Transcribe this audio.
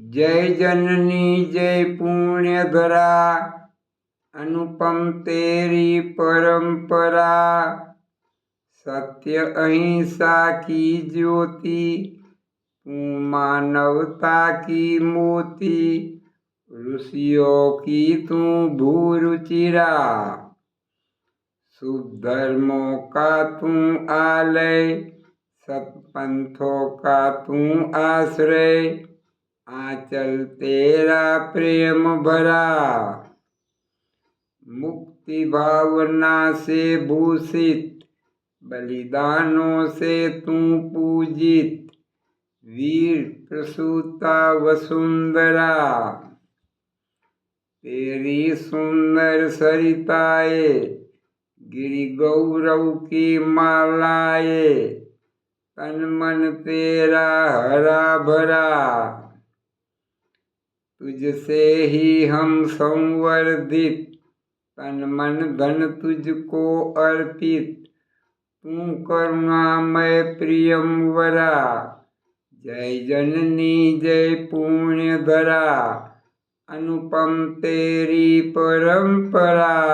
जय जननी, जय पुण्यधरा, अनुपम तेरी परंपरा। सत्य अहिंसा की ज्योति, मानवता की मोती ऋषियों की तू भूरुचिरा शुभ धर्मों का तू आलय, सतपंथों का तू आश्रय आंचल तेरा प्रेम भरा। मुक्ति भावना से भूषित, बलिदानों से तू पूजित। वीर प्रसूता वसुंधरा, तेरी सुंदर सरिताए, गिरि गौरव की मालाए। तन मन तेरा हरा भरा। तुझसे ही हम संवर्धित। तन मन धन तुझको अर्पित। तू करुणामय प्रियंवरा जय जननी, जय पुण्य धरा अनुपम तेरी परंपरा।